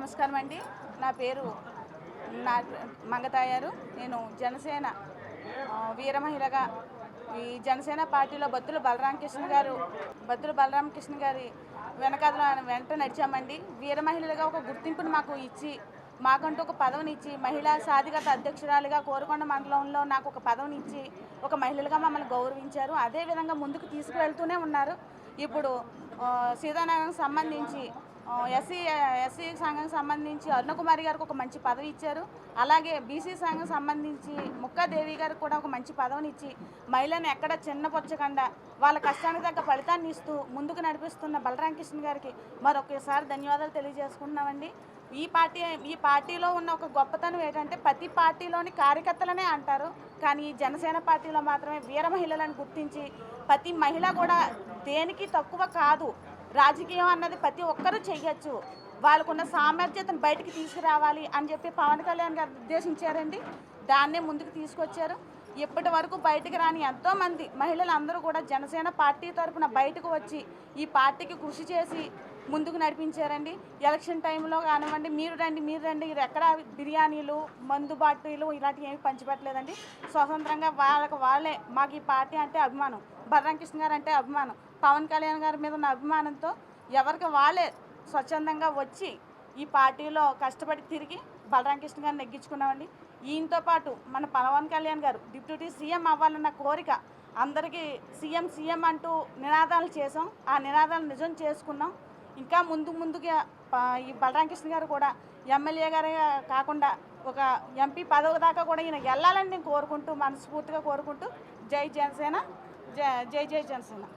నమస్కారం అండి. నా పేరు నా మంగతాయారు నేను జనసేన వీర మహిళగా ఈ జనసేన పార్టీలో బత్తుల బలరామకృష్ణ గారు బత్తుల బలరామకృష్ణ గారి వెనకాల వెంట నడిచామండి. వీర మహిళలుగా ఒక గుర్తింపును మాకు ఇచ్చి మాకంటూ ఒక పదవిని ఇచ్చి మహిళా సాధికారత అధ్యక్షురాలిగా కోరుకొండ మండలంలో నాకు ఒక పదవిని ఇచ్చి ఒక మహిళలుగా మమ్మల్ని గౌరవించారు. అదేవిధంగా ముందుకు తీసుకువెళ్తూనే ఉన్నారు. ఇప్పుడు ఆ, సీతానగరం సంబంధించి ఎస్సీ ఎస్సీ సంఘం సంబంధించి అరుణకుమారి గారికి ఒక మంచి పదవి ఇచ్చారు. అలాగే బీసీ సంఘం సంబంధించి ముక్కాదేవి గారికి కూడా ఒక మంచి పదవిని ఇచ్చి మహిళను ఎక్కడ చిన్నపరచకుండా వాళ్ళ కష్టానికి తగ్గ ఫలితాన్ని ఇస్తూ ముందుకు నడిపిస్తున్న బలరామకృష్ణ గారికి మరొకసారి ధన్యవాదాలు తెలియజేసుకుంటున్నామండి. ఈ పార్టీ ఈ పార్టీలో ఉన్న ఒక గొప్పతనం ఏంటంటే ప్రతి పార్టీలోని కార్యకర్తలనే అంటారు. కానీ ఈ జనసేన పార్టీలో మాత్రమే వీర మహిళలను గుర్తించి ప్రతి మహిళ కూడా దేనికి తక్కువ కాదు రాజకీయం అన్నది ప్రతి ఒక్కరూ చేయొచ్చు వాళ్ళకున్న సామర్థ్యతను బయటికి తీసుకురావాలి అని చెప్పి పవన్ కళ్యాణ్ గారు ఉద్దేశించారండి. దాన్నే ముందుకు తీసుకొచ్చారు. ఇప్పటి వరకు బయటికి రాని ఎంతోమంది మహిళలు అందరూ కూడా జనసేన పార్టీ తరఫున బయటకు వచ్చి ఈ పార్టీకి కృషి చేసి ముందుకు నడిపించారండి. ఎలక్షన్ టైంలో కానివ్వండి మీరు రండి మీరు రండి ఇది ఎక్కడ బిర్యానీలు మందు బాటిలు ఇలాంటివి ఏమి పంచిపెట్టలేదండి. స్వతంత్రంగా వాళ్ళకి వాళ్ళే మాకు ఈ పార్టీ అంటే అభిమానం. బలరామకృష్ణ గారు అంటే అభిమానం. పవన్ కళ్యాణ్ గారి మీద ఉన్న అభిమానంతో ఎవరికి వాళ్ళే స్వచ్ఛందంగా వచ్చి ఈ పార్టీలో కష్టపడి తిరిగి బలరామకృష్ణ గారిని నెగ్గించుకున్నామండి. ఈయనతో పాటు మన పవన్ కళ్యాణ్ గారు డిప్యూటీ సీఎం అవ్వాలన్న కోరిక అందరికీ సీఎం సీఎం అంటూ నినాదాలు చేసాం ఆ నినాదాలు నిజం చేసుకున్నాం. ఇంకా ముందు ముందుగా ఈ బలరామకృష్ణ గారు కూడా ఎమ్మెల్యే గారే కాకుండా ఒక ఎంపీ పదవి దాకా కూడా ఈయన వెళ్ళాలని నేను కోరుకుంటూ మనస్ఫూర్తిగా కోరుకుంటూ జై జనసేన. జై జై జనసేన.